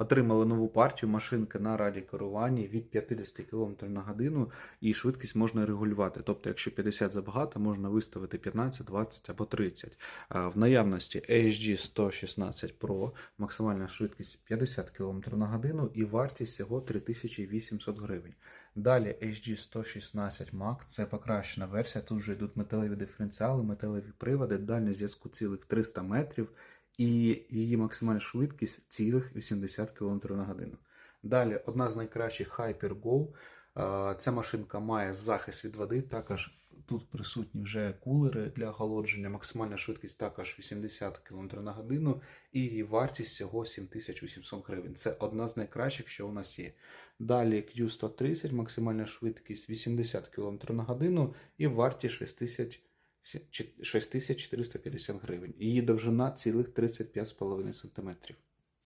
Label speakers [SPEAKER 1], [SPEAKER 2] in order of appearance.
[SPEAKER 1] Отримали нову партію машинки на раді керуванні від 50 км на годину, і швидкість можна регулювати. Тобто, якщо 50 забагато, можна виставити 15, 20 або 30. В наявності HG 116 Pro, максимальна швидкість 50 км на годину і вартість всього 3800 гривень. Далі HG 116 Max, це покращена версія. Тут вже йдуть металеві диференціали, металеві приводи, дальність зв'язку цілих 300 метрів і її максимальна швидкість цілих 80 км на годину. Далі одна з найкращих Hyper-Go. Е, Ця машинка має захист від води. Також тут присутні вже кулери для охолодження. Максимальна швидкість також 80 км на годину, і її вартість всього 7800 гривень. Це одна з найкращих, що у нас є. Далі Q130, максимальна швидкість 80 км на годину і вартість 6000 6450 гривень. Її довжина цілих 35,5 см.